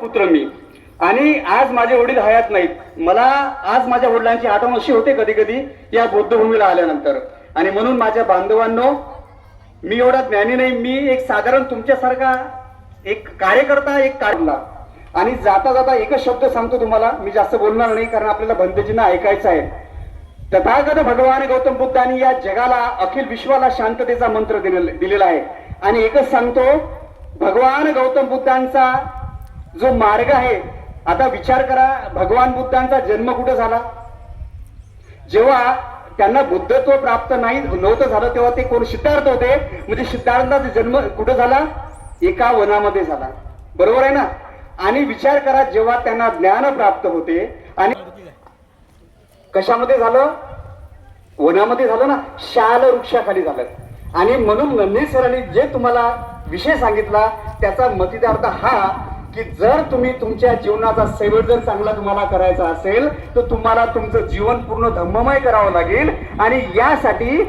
पुत्र मी. आणि आज माझे वडील हयात नाहीत. मला आज माझ्या वडिलांची आठवण अशी होते कधी कधी या बौद्धभूमीला आल्यानंतर. आणि म्हणून माझ्या बांधवांनो मी एवढा ज्ञानी नाही मी एक साधारण तुमच्यासारखा एक कार्यकर्ता एक काढला आणि जाता जाता एकच शब्द सांगतो तुम्हाला मी जास्त बोलणार नाही कारण आपल्याला भंतेजींना ऐकायचं आहे. तथागत भगवान गौतम बुद्धांनी या जगाला अखिल विश्वाला शांततेचा मंत्र दिलेला आहे. आणि एकच सांगतो भगवान गौतम बुद्धांचा जो मार्ग आहे आता विचार करा भगवान बुद्धांचा जन्म कुठं झाला? जेव्हा त्यांना बुद्धत्व प्राप्त नाही नव्हतं झालं तेव्हा ते कोण सिद्धार्थ होते? म्हणजे सिद्धार्थाचा जन्म कुठं झाला? एका वनामध्ये झाला. बरोबर आहे ना? आणि विचार करा जेव्हा त्यांना ज्ञान प्राप्त होते आणि कशामध्ये झालं? वनामध्ये झालं ना? शाल वृक्षाखाली झालं. आणि म्हणून नंदी सरांनी जे तुम्हाला विषय सांगितला त्याचा मतिदार्थ हा की जर तुम्ही तुमच्या जीवनाचा सैवट जर चांगला तुम्हाला करायचा असेल तर तुम्हाला तुमचं जीवन पूर्ण धम्ममय करावं लागेल. आणि यासाठी